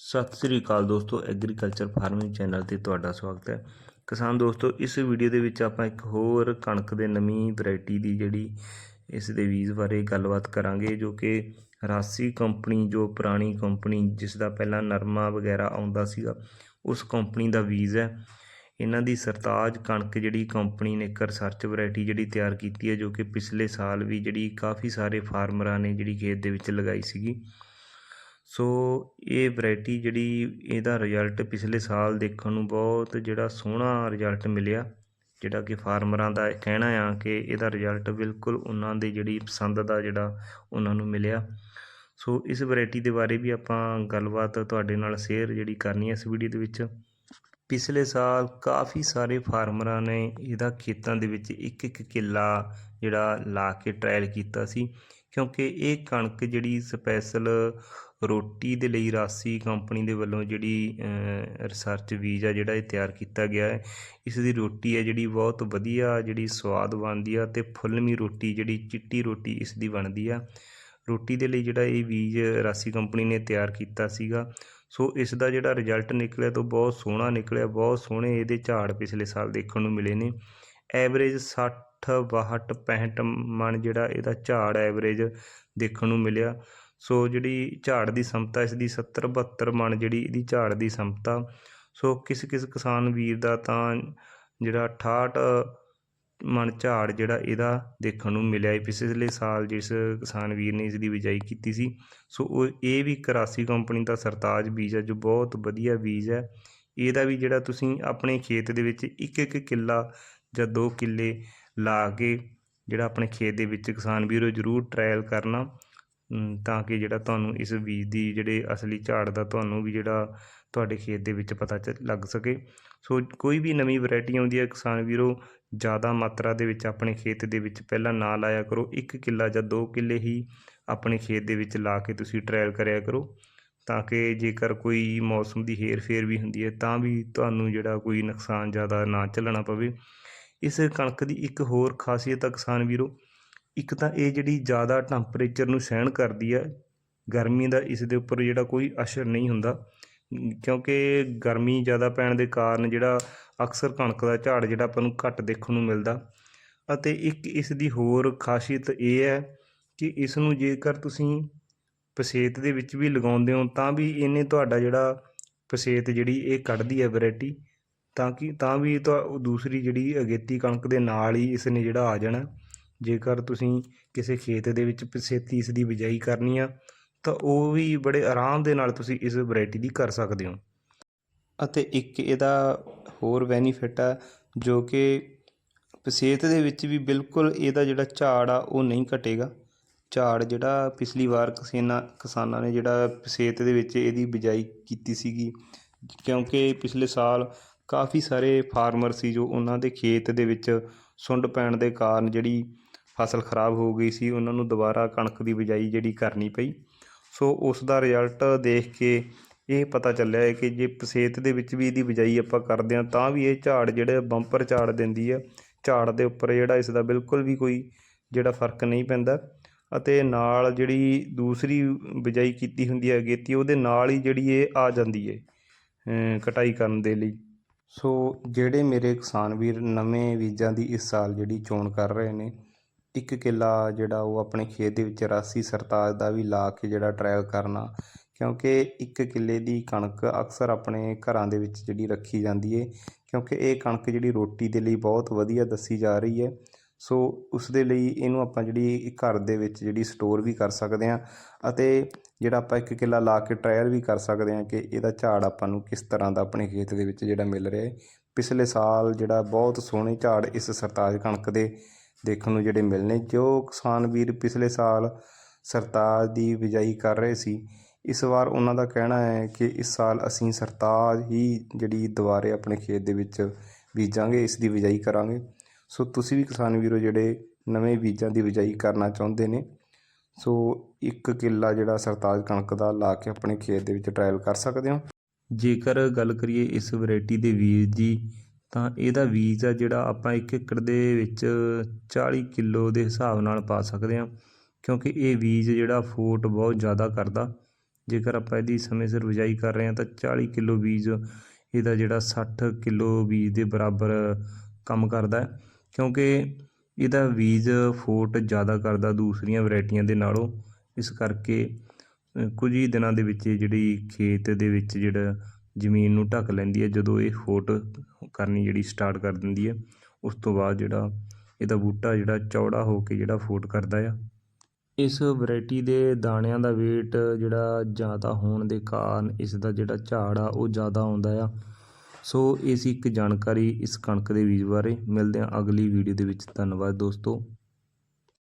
ਸਤਿ ਸ੍ਰੀ ਅਕਾਲ ਦੋਸਤੋ, agriculture farming channel ਤੇ ਤੁਹਾਡਾ ਸਵਾਗਤ ਹੈ। ਕਿਸਾਨ ਦੋਸਤੋ, ਇਸ ਵੀਡੀਓ ਦੇ ਵਿੱਚ ਆਪਾਂ ਇੱਕ ਹੋਰ ਕਣਕ ਦੇ ਨਵੀਂ ਵੈਰਾਈਟੀ ਦੀ ਜਿਹੜੀ ਇਸ ਦੇ ਬੀਜ ਬਾਰੇ ਗੱਲਬਾਤ ਕਰਾਂਗੇ, ਜੋ ਕਿ ਰਾਸੀ ਕੰਪਨੀ, ਜੋ ਪੁਰਾਣੀ ਕੰਪਨੀ ਜਿਸ ਦਾ ਪਹਿਲਾਂ ਨਰਮਾ ਵਗੈਰਾ ਆਉਂਦਾ ਸੀਗਾ, ਉਸ ਕੰਪਨੀ ਦਾ ਬੀਜ ਹੈ। ਇਹਨਾਂ ਦੀ ਸਰਤਾਜ ਕਣਕ ਜਿਹੜੀ ਕੰਪਨੀ ਨੇ ਇੱਕ ਰਿਸਰਚ ਵੈਰਾਈਟੀ ਜਿਹੜੀ ਤਿਆਰ ਕੀਤੀ ਹੈ, ਜੋ ਕਿ ਪਿਛਲੇ ਸਾਲ ਵੀ ਜਿਹੜੀ ਕਾਫੀ ਸਾਰੇ ਫਾਰਮਰਾਂ ਨੇ ਜਿਹੜੀ ਖੇਤ ਦੇ ਵਿੱਚ ਲਗਾਈ ਸੀਗੀ। ਸੋ ਇਹ ਵਰਾਇਟੀ ਜਿਹੜੀ ਇਹਦਾ ਰਿਜ਼ਲਟ ਪਿਛਲੇ ਸਾਲ ਦੇਖਣ ਨੂੰ ਬਹੁਤ ਜਿਹੜਾ ਸੋਹਣਾ ਰਿਜ਼ਲਟ ਮਿਲਿਆ, ਜਿਹੜਾ ਕਿ ਫਾਰਮਰਾਂ ਦਾ ਕਹਿਣਾ ਆ ਕਿ ਇਹਦਾ ਰਿਜ਼ਲਟ ਬਿਲਕੁਲ ਉਹਨਾਂ ਦੇ ਜਿਹੜੀ ਪਸੰਦ ਦਾ ਜਿਹੜਾ ਉਹਨਾਂ ਨੂੰ ਮਿਲਿਆ। ਸੋ ਇਸ ਵੈਰਾਈਟੀ ਦੇ ਬਾਰੇ ਵੀ ਆਪਾਂ ਗੱਲਬਾਤ ਤੁਹਾਡੇ ਨਾਲ ਸ਼ੇਅਰ ਜਿਹੜੀ ਕਰਨੀ ਹੈ ਇਸ ਵੀਡੀਓ ਦੇ ਵਿੱਚ। ਪਿਛਲੇ ਸਾਲ ਕਾਫੀ ਸਾਰੇ ਫਾਰਮਰਾਂ ਨੇ ਇਹਦਾ ਖੇਤਾਂ ਦੇ ਵਿੱਚ ਇੱਕ ਇੱਕ ਕਿੱਲਾ ਜਿਹੜਾ ਲਾ ਕੇ ਟਰਾਇਲ ਕੀਤਾ ਸੀ। ਕਿਉਂਕਿ ਇਹ ਕਣਕ ਜਿਹੜੀ ਸਪੈਸ਼ਲ ਰੋਟੀ ਦੇ ਲਈ ਰਾਸੀ ਕੰਪਨੀ ਦੇ ਵੱਲੋਂ ਜਿਹੜੀ ਰਿਸਰਚ ਬੀਜ ਆ ਜਿਹੜਾ ਇਹ ਤਿਆਰ ਕੀਤਾ ਗਿਆ ਹੈ, ਇਸ ਦੀ ਰੋਟੀ ਹੈ ਜਿਹੜੀ ਬਹੁਤ ਵਧੀਆ ਜਿਹੜੀ ਸਵਾਦ ਬਣਦੀ ਆ ਤੇ ਫੁੱਲਮੀ ਰੋਟੀ ਜਿਹੜੀ ਚਿੱਟੀ ਰੋਟੀ ਇਸ ਦੀ ਬਣਦੀ ਆ। ਰੋਟੀ ਦੇ ਲਈ ਜਿਹੜਾ ਇਹ ਬੀਜ ਰਾਸੀ ਕੰਪਨੀ ਨੇ ਤਿਆਰ ਕੀਤਾ ਸੀਗਾ। ਸੋ ਇਸ ਦਾ ਜਿਹੜਾ ਰਿਜ਼ਲਟ ਨਿਕਲਿਆ ਤਾਂ ਬਹੁਤ ਸੋਹਣਾ ਨਿਕਲਿਆ, ਬਹੁਤ ਸੋਹਣੇ ਇਹਦੇ ਝਾੜ ਪਿਛਲੇ ਸਾਲ ਦੇਖਣ ਨੂੰ ਮਿਲੇ ਨੇ। ਐਵਰੇਜ 60 62 65 ਮਣ ਜਿਹੜਾ ਇਹਦਾ ਝਾੜ ਐਵਰੇਜ ਦੇਖਣ ਨੂੰ ਮਿਲਿਆ। ਸੋ ਜਿਹੜੀ ਝਾੜ ਦੀ ਸਮਤਾ ਇਸ ਦੀ 70 72 ਮਣ ਜਿਹੜੀ ਇਹਦੀ ਝਾੜ ਦੀ ਸਮਤਾ। ਸੋ ਕਿਸ ਕਿਸ ਕਿਸਾਨ ਵੀਰ ਦਾ ਤਾਂ ਜਿਹੜਾ 68 ਮਣ ਝਾੜ ਜਿਹੜਾ ਇਹਦਾ ਦੇਖਣ ਨੂੰ ਮਿਲਿਆ ਹੈ ਪਿਛਲੇ ਸਾਲ ਜਿਸ ਕਿਸਾਨ ਵੀਰ ਨੇ ਇਸ ਦੀ ਬਿਜਾਈ ਕੀਤੀ ਸੀ। ਸੋ ਉਹ ਇਹ ਵੀ ਕਰਾਸੀ ਕੰਪਨੀ ਦਾ ਸਰਤਾਜ ਬੀਜ ਹੈ, ਜੋ ਬਹੁਤ ਵਧੀਆ ਬੀਜ ਹੈ। ਇਹਦਾ ਵੀ ਜਿਹੜਾ ਤੁਸੀਂ ਆਪਣੇ ਖੇਤ ਦੇ ਵਿੱਚ ਇੱਕ ਇੱਕ ਕਿੱਲਾ ਜਾਂ ਦੋ ਕਿੱਲੇ ਲਾ ਕੇ ਜਿਹੜਾ ਆਪਣੇ ਖੇਤ ਦੇ ਵਿੱਚ ਕਿਸਾਨ ਵੀਰੋ ਜ਼ਰੂਰ ਟਰਾਇਲ ਕਰਨਾ ਤਾਂ ਕਿ ਜਿਹੜਾ ਤੁਹਾਨੂੰ ਇਸ ਬੀਜ ਦੀ ਜਿਹੜੇ ਅਸਲੀ ਝਾੜ ਦਾ ਤੁਹਾਨੂੰ ਵੀ ਜਿਹੜਾ ਤੁਹਾਡੇ ਖੇਤ ਦੇ ਵਿੱਚ ਪਤਾ ਚ ਲੱਗ ਸਕੇ। ਸੋ ਕੋਈ ਵੀ ਨਵੀਂ ਵੈਰਾਈਟੀ ਆਉਂਦੀ ਹੈ ਕਿਸਾਨ ਵੀਰੋ, ਜ਼ਿਆਦਾ ਮਾਤਰਾ ਦੇ ਵਿੱਚ ਆਪਣੇ ਖੇਤ ਦੇ ਵਿੱਚ ਪਹਿਲਾਂ ਨਾ ਲਾਇਆ ਕਰੋ। ਇੱਕ ਕਿੱਲਾ ਜਾਂ ਦੋ ਕਿੱਲੇ ਹੀ ਆਪਣੇ ਖੇਤ ਦੇ ਵਿੱਚ ਲਾ ਕੇ ਤੁਸੀਂ ਟਰਾਇਲ ਕਰਿਆ ਕਰੋ, ਤਾਂ ਕਿ ਜੇਕਰ ਕੋਈ ਮੌਸਮ ਦੀ ਹੇਰ ਫੇਰ ਵੀ ਹੁੰਦੀ ਹੈ, ਤਾਂ ਵੀ ਤੁਹਾਨੂੰ ਜਿਹੜਾ ਕੋਈ ਨੁਕਸਾਨ ਜ਼ਿਆਦਾ ਨਾ ਝੱਲਣਾ ਪਵੇ। ਇਸ ਕਣਕ ਦੀ ਇੱਕ ਹੋਰ ਖਾਸੀਅਤ ਆ ਕਿਸਾਨ ਵੀਰੋ, ਇੱਕ ਤਾਂ ਇਹ ਜਿਹੜੀ ਜ਼ਿਆਦਾ ਟੈਂਪਰੇਚਰ ਨੂੰ ਸਹਿਣ ਕਰਦੀ ਹੈ ਗਰਮੀ ਦਾ ਇਸ ਦੇ ਉੱਪਰ ਜਿਹੜਾ ਕੋਈ ਅਸਰ ਨਹੀਂ ਹੁੰਦਾ, ਕਿਉਂਕਿ ਗਰਮੀ ਜ਼ਿਆਦਾ ਪੈਣ ਦੇ ਕਾਰਨ ਜਿਹੜਾ ਅਕਸਰ ਕਣਕ ਦਾ ਝਾੜ ਜਿਹੜਾ ਆਪਾਂ ਨੂੰ ਘੱਟ ਦੇਖਣ ਨੂੰ ਮਿਲਦਾ ਅਤੇ ਇੱਕ ਇਸ ਦੀ ਹੋਰ ਖਾਸੀਅਤ ਇਹ ਹੈ ਕਿ ਇਸ ਨੂੰ ਜੇਕਰ ਤੁਸੀਂ ਪਸੇਤ ਦੇ ਵਿੱਚ ਵੀ ਲਗਾਉਂਦੇ ਹੋ ਤਾਂ ਵੀ ਇਹਨੇ ਤੁਹਾਡਾ ਜਿਹੜਾ ਪਸੇਤ ਜਿਹੜੀ ਇਹ ਕੱਢਦੀ ਹੈ ਵੈਰਾਈਟੀ ਤਾਂ ਕਿ, ਤਾਂ ਵੀ ਤਾਂ ਦੂਸਰੀ ਜਿਹੜੀ ਅਗੇਤੀ ਕਣਕ ਦੇ ਨਾਲ ਹੀ ਇਸ ਨੇ ਜਿਹੜਾ ਆ ਜਾਣਾ। ਜੇਕਰ ਤੁਸੀਂ ਕਿਸੇ ਖੇਤ ਦੇ ਵਿੱਚ ਪਸੇਤੀ ਇਸ ਦੀ ਬਿਜਾਈ ਕਰਨੀ ਆ, ਤਾਂ ਉਹ ਵੀ ਬੜੇ ਆਰਾਮ ਦੇ ਨਾਲ ਤੁਸੀਂ ਇਸ ਵੈਰਾਈਟੀ ਦੀ ਕਰ ਸਕਦੇ ਹੋ। ਅਤੇ ਇੱਕ ਇਹਦਾ ਹੋਰ ਬੈਨੀਫਿਟ ਆ, ਜੋ ਕਿ ਪਸੇਤ ਦੇ ਵਿੱਚ ਵੀ ਬਿਲਕੁਲ ਇਹਦਾ ਜਿਹੜਾ ਝਾੜ ਆ, ਉਹ ਨਹੀਂ ਘਟੇਗਾ। ਝਾੜ ਜਿਹੜਾ ਪਿਛਲੀ ਵਾਰ ਕਿਸਾਨਾਂ ਕਿਸਾਨਾਂ ਨੇ ਜਿਹੜਾ ਪਸੇਤ ਦੇ ਵਿੱਚ ਇਹਦੀ ਬਿਜਾਈ ਕੀਤੀ ਸੀਗੀ, ਕਿਉਂਕਿ ਪਿਛਲੇ ਸਾਲ ਕਾਫੀ ਸਾਰੇ ਫਾਰਮਰ ਸੀ ਜੋ ਉਹਨਾਂ ਦੇ ਖੇਤ ਦੇ ਵਿੱਚ ਸੁੰਡ ਪੈਣ ਦੇ ਕਾਰਨ ਜਿਹੜੀ ਫਸਲ ਖਰਾਬ ਹੋ ਗਈ ਸੀ, ਉਹਨਾਂ ਨੂੰ ਦੁਬਾਰਾ ਕਣਕ ਦੀ ਬਿਜਾਈ ਜਿਹੜੀ ਕਰਨੀ ਪਈ। ਸੋ ਉਸ ਦਾ ਰਿਜ਼ਲਟ ਦੇਖ ਕੇ ਇਹ ਪਤਾ ਚੱਲਿਆ ਹੈ ਕਿ ਜੇ ਪਸੇਤ ਦੇ ਵਿੱਚ ਵੀ ਇਹਦੀ ਬਿਜਾਈ ਆਪਾਂ ਕਰਦੇ ਹਾਂ, ਤਾਂ ਵੀ ਇਹ ਝਾੜ ਜਿਹੜੇ ਬੰਪਰ ਝਾੜ ਦਿੰਦੀ ਹੈ, ਝਾੜ ਦੇ ਉੱਪਰ ਜਿਹੜਾ ਇਸ ਦਾ ਬਿਲਕੁਲ ਵੀ ਕੋਈ ਜਿਹੜਾ ਫ਼ਰਕ ਨਹੀਂ ਪੈਂਦਾ ਅਤੇ ਨਾਲ ਜਿਹੜੀ ਦੂਸਰੀ ਬਿਜਾਈ ਕੀਤੀ ਹੁੰਦੀ ਹੈ ਅਗੇਤੀ ਉਹਦੇ ਨਾਲ ਹੀ ਜਿਹੜੀ ਇਹ ਆ ਜਾਂਦੀ ਹੈ ਕਟਾਈ ਕਰਨ ਦੇ ਲਈ। ਸੋ ਜਿਹੜੇ ਮੇਰੇ ਕਿਸਾਨ ਵੀਰ ਨਵੇਂ ਬੀਜਾਂ ਦੀ ਇਸ ਸਾਲ ਜਿਹੜੀ ਚੋਣ ਕਰ ਰਹੇ ਨੇ, ਇੱਕ ਕਿੱਲਾ ਜਿਹੜਾ ਉਹ ਆਪਣੇ ਖੇਤ ਦੇ ਵਿੱਚ ਰਾਸੀ ਸਰਤਾਜ ਦਾ ਵੀ ਲਾ ਕੇ ਜਿਹੜਾ ਟਰਾਇਲ ਕਰਨਾ, ਕਿਉਂਕਿ ਇੱਕ ਕਿੱਲੇ ਦੀ ਕਣਕ ਅਕਸਰ ਆਪਣੇ ਘਰਾਂ ਦੇ ਵਿੱਚ ਜਿਹੜੀ ਰੱਖੀ ਜਾਂਦੀ ਹੈ ਕਿਉਂਕਿ ਇਹ ਕਣਕ ਜਿਹੜੀ ਰੋਟੀ ਦੇ ਲਈ ਬਹੁਤ ਵਧੀਆ ਦੱਸੀ ਜਾ ਰਹੀ ਹੈ ਸੋ ਉਸ ਦੇ ਲਈ ਇਹਨੂੰ ਆਪਾਂ ਜਿਹੜੀ ਘਰ ਦੇ ਵਿੱਚ ਜਿਹੜੀ ਸਟੋਰ ਵੀ ਕਰ ਸਕਦੇ ਹਾਂ ਅਤੇ ਜਿਹੜਾ ਆਪਾਂ ਇੱਕ ਕਿੱਲਾ ਲਾ ਕੇ ਟਰਾਇਲ ਵੀ ਕਰ ਸਕਦੇ ਹਾਂ ਕਿ ਇਹਦਾ ਝਾੜ ਆਪਾਂ ਨੂੰ ਕਿਸ ਤਰ੍ਹਾਂ ਦਾ ਆਪਣੇ ਖੇਤ ਦੇ ਵਿੱਚ ਜਿਹੜਾ ਮਿਲ ਰਿਹਾ ਹੈ। ਪਿਛਲੇ ਸਾਲ ਜਿਹੜਾ ਬਹੁਤ ਸੋਹਣੇ ਝਾੜ ਇਸ ਸਰਤਾਜ ਕਣਕ ਦੇ ਦੇਖਣ ਨੂੰ ਜਿਹੜੇ ਮਿਲਨੇ ਜੋ ਕਿਸਾਨ ਵੀਰ ਪਿਛਲੇ ਸਾਲ ਸਰਤਾਜ ਦੀ ਬਿਜਾਈ ਕਰ ਰਹੇ ਸੀ, ਇਸ ਵਾਰ ਉਹਨਾਂ ਦਾ ਕਹਿਣਾ ਹੈ ਕਿ ਇਸ ਸਾਲ ਅਸੀਂ ਸਰਤਾਜ ਹੀ ਜਿਹੜੀ ਦੁਬਾਰੇ ਆਪਣੇ ਖੇਤ ਦੇ ਵਿੱਚ ਬੀਜਾਂਗੇ, ਇਸ ਦੀ ਬਿਜਾਈ ਕਰਾਂਗੇ। ਸੋ ਤੁਸੀਂ ਵੀ ਕਿਸਾਨ ਵੀਰੋ ਜਿਹੜੇ ਨਵੇਂ ਬੀਜਾਂ ਦੀ ਬਿਜਾਈ ਕਰਨਾ ਚਾਹੁੰਦੇ ਨੇ ਸੋ ਇੱਕ ਕਿੱਲਾ ਜਿਹੜਾ ਸਰਤਾਜ ਕਣਕ ਦਾ ਲਾ ਕੇ ਆਪਣੇ ਖੇਤ ਦੇ ਵਿੱਚ ਟਰਾਇਲ ਕਰ ਸਕਦੇ ਹੋ। ਜੇਕਰ ਗੱਲ ਕਰੀਏ ਇਸ ਵੈਰਾਈਟੀ ਦੇ ਬੀਜ ਦੀ, ਤਾਂ ਇਹਦਾ ਬੀਜ ਆ ਜਿਹੜਾ ਆਪਾਂ ਇੱਕ ਏਕੜ ਦੇ ਵਿੱਚ 40 ਕਿਲੋ ਦੇ ਹਿਸਾਬ ਨਾਲ ਪਾ ਸਕਦੇ ਹਾਂ, ਕਿਉਂਕਿ ਇਹ ਬੀਜ ਜਿਹੜਾ ਫੂਟ ਬਹੁਤ ਜ਼ਿਆਦਾ ਕਰਦਾ। ਜੇਕਰ ਆਪਾਂ ਇਹਦੀ ਸਮੇਂ ਸਿਰ ਬਿਜਾਈ ਕਰ ਰਹੇ ਹਾਂ, ਤਾਂ 40 ਕਿਲੋ ਬੀਜ ਇਹਦਾ ਜਿਹੜਾ 60 ਕਿਲੋ ਬੀਜ ਦੇ ਬਰਾਬਰ ਕੰਮ ਕਰਦਾ ਕਿਉਂਕਿ ਇਹਦਾ ਬੀਜ ਫੋਟ ਜ਼ਿਆਦਾ ਕਰਦਾ ਦੂਸਰੀਆਂ ਵੈਰਾਈਟੀਆਂ ਦੇ ਨਾਲੋਂ। ਇਸ ਕਰਕੇ ਕੁਝ ਹੀ ਦਿਨਾਂ ਦੇ ਵਿੱਚ ਇਹ ਜਿਹੜੀ ਖੇਤ ਦੇ ਵਿੱਚ ਜਿਹੜਾ ਜ਼ਮੀਨ ਨੂੰ ਢੱਕ ਲੈਂਦੀ ਹੈ, ਜਦੋਂ ਇਹ ਫੋਟ ਕਰਨੀ ਜਿਹੜੀ ਸਟਾਰਟ ਕਰ ਦਿੰਦੀ ਹੈ, ਉਸ ਤੋਂ ਬਾਅਦ ਜਿਹੜਾ ਇਹਦਾ ਬੂਟਾ ਜਿਹੜਾ ਚੌੜਾ ਹੋ ਕੇ ਜਿਹੜਾ ਫੋਟ ਕਰਦਾ ਆ। ਇਸ ਵੈਰਾਈਟੀ ਦੇ ਦਾਣਿਆਂ ਦਾ weight ਜਿਹੜਾ ਜ਼ਿਆਦਾ ਹੋਣ ਦੇ ਕਾਰਨ ਇਸ ਦਾ ਜਿਹੜਾ ਝਾੜ ਆ, ਉਹ ਜ਼ਿਆਦਾ ਆਉਂਦਾ ਆ। ਸੋ ਇਹ ਸੀ ਇੱਕ ਜਾਣਕਾਰੀ ਇਸ ਕਣਕ ਦੇ ਬੀਜ ਬਾਰੇ। ਮਿਲਦੇ ਹਾਂ ਅਗਲੀ ਵੀਡੀਓ ਦੇ ਵਿੱਚ। ਧੰਨਵਾਦ ਦੋਸਤੋ।